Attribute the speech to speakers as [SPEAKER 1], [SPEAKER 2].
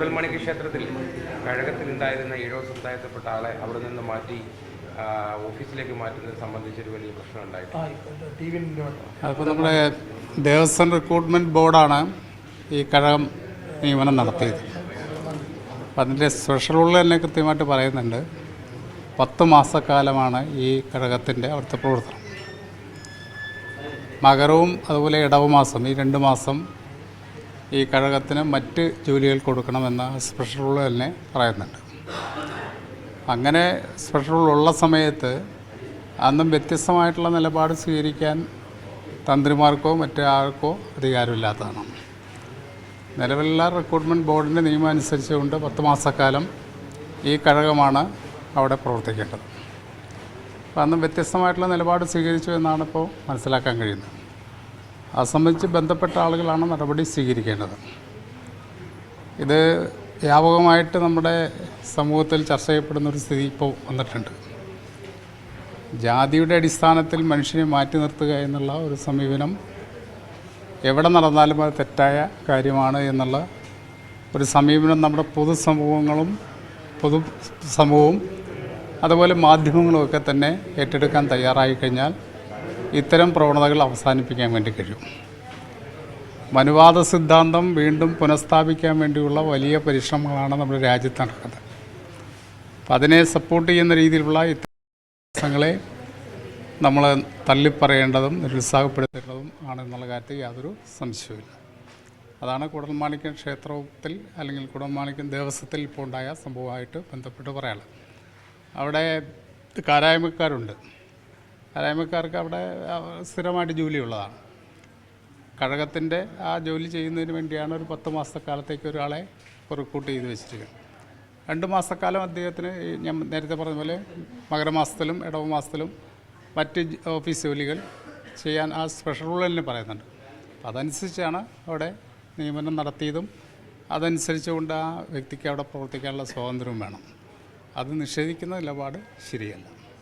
[SPEAKER 1] കൂടൽമാണിക്യ ക്ഷേത്രത്തിൽ കഴകത്തിലുണ്ടായിരുന്ന ഈഴവ സമുദായത്തിൽപ്പെട്ട ആളെ അവിടെ നിന്ന് മാറ്റി ഓഫീസിലേക്ക് മാറ്റുന്നത് സംബന്ധിച്ചൊരു വലിയ പ്രശ്നം
[SPEAKER 2] ഉണ്ടായിട്ടുണ്ട്
[SPEAKER 3] അപ്പോൾ നമ്മുടെ ദേവസ്വം റിക്രൂട്ട്മെന്റ് ബോർഡാണ് ഈ കഴകം നിയമനം നടത്തിയത്. അപ്പം അതിന്റെ സ്പെഷ്യൽ റൂളിൽ തന്നെ കൃത്യമായിട്ട് പറയുന്നുണ്ട്. പത്ത് മാസക്കാലമാണ് ഈ കഴകത്തിന്റെ അവിടുത്തെ പ്രവർത്തനം. മകരവും അതുപോലെ ഇടവമാസം ഈ രണ്ട് മാസം ഈ കഴകത്തിന് മറ്റ് ജോലികൾ കൊടുക്കണമെന്ന സ്പെഷ്യൽ റൂൾ തന്നെ പറയുന്നുണ്ട്. അങ്ങനെ സ്പെഷ്യൽ റൂൾ ഉള്ള സമയത്ത് അന്നും വ്യത്യസ്തമായിട്ടുള്ള നിലപാട് സ്വീകരിക്കാൻ തന്ത്രിമാർക്കോ മറ്റു ആർക്കോ അധികാരമില്ലാത്തതാണ്. നിലവിലുള്ള റിക്രൂട്ട്മെന്റ് ബോർഡിന്റെ നിയമം അനുസരിച്ചുകൊണ്ട് പത്ത് മാസക്കാലം ഈ കഴകമാണ് അവിടെ പ്രവർത്തിക്കേണ്ടത്. അപ്പോൾ അന്നും വ്യത്യസ്തമായിട്ടുള്ള നിലപാട് സ്വീകരിച്ചു എന്നാണ് ഇപ്പോൾ മനസ്സിലാക്കാൻ കഴിയുന്നത്. അത് സംബന്ധിച്ച് ബന്ധപ്പെട്ട ആളുകളാണ് നടപടി സ്വീകരിക്കേണ്ടത്. ഇത് വ്യാപകമായിട്ട് നമ്മുടെ സമൂഹത്തിൽ ചർച്ച ചെയ്യപ്പെടുന്ന ഒരു സ്ഥിതി ഇപ്പോൾ വന്നിട്ടുണ്ട്. ജാതിയുടെ അടിസ്ഥാനത്തിൽ മനുഷ്യനെ മാറ്റി നിർത്തുക എന്നുള്ള ഒരു സമീപനം എവിടെ നടന്നാലും അത് തെറ്റായ കാര്യമാണ് എന്നുള്ള ഒരു സമീപനം നമ്മുടെ പൊതുസമൂഹങ്ങളും പൊതു സമൂഹവും അതുപോലെ മാധ്യമങ്ങളുമൊക്കെ തന്നെ ഏറ്റെടുക്കാൻ തയ്യാറായി കഴിഞ്ഞാൽ ഇത്തരം പ്രവണതകൾ അവസാനിപ്പിക്കാൻ വേണ്ടി കഴിയും. മനുവാദ സിദ്ധാന്തം വീണ്ടും പുനഃസ്ഥാപിക്കാൻ വേണ്ടിയുള്ള വലിയ പരിശ്രമങ്ങളാണ് നമ്മുടെ രാജ്യത്ത് നടക്കുന്നത്. അപ്പം അതിനെ സപ്പോർട്ട് ചെയ്യുന്ന രീതിയിലുള്ള ഇത്തരങ്ങളെ നമ്മൾ തള്ളിപ്പറയേണ്ടതും നിരുത്സാഹപ്പെടുത്തേണ്ടതും ആണെന്നുള്ള കാര്യത്തിൽ യാതൊരു സംശയവുമില്ല. അതാണ് കുടൽമാണിക്യം ക്ഷേത്രത്തിൽ അല്ലെങ്കിൽ കുടൽമാണിക്യം ദേവസ്വത്തിൽ ഇപ്പോൾ ഉണ്ടായ സംഭവമായിട്ട് ബന്ധപ്പെട്ട് പറയാനുള്ളത്. അവിടെ കാരായ്മക്കാരുണ്ട്. കാരായ്മക്കാർക്ക് അവിടെ സ്ഥിരമായിട്ട് ജോലിയുള്ളതാണ്. കഴകത്തിന്റെ ആ ജോലി ചെയ്യുന്നതിന് വേണ്ടിയാണ് ഒരു പത്ത് മാസക്കാലത്തേക്ക് ഒരാളെ റിക്രൂട്ട് ചെയ്ത് വെച്ചിരിക്കുന്നത്. രണ്ട് മാസക്കാലം അദ്ദേഹത്തിന് ഞാൻ നേരത്തെ പറഞ്ഞ പോലെ മകരമാസത്തിലും ഇടവ മാസത്തിലും മറ്റ് ഓഫീസ് ജോലികൾ ചെയ്യാൻ ആ സ്പെഷ്യൽ തന്നെ പറയുന്നുണ്ട്. അപ്പം അതനുസരിച്ചാണ് അവിടെ നിയമനം നടത്തിയതും അതനുസരിച്ചുകൊണ്ട് ആ വ്യക്തിക്ക് അവിടെ പ്രവർത്തിക്കാനുള്ള സ്വാതന്ത്ര്യവും വേണം. അത് നിഷേധിക്കുന്ന നിലപാട് ശരിയല്ല.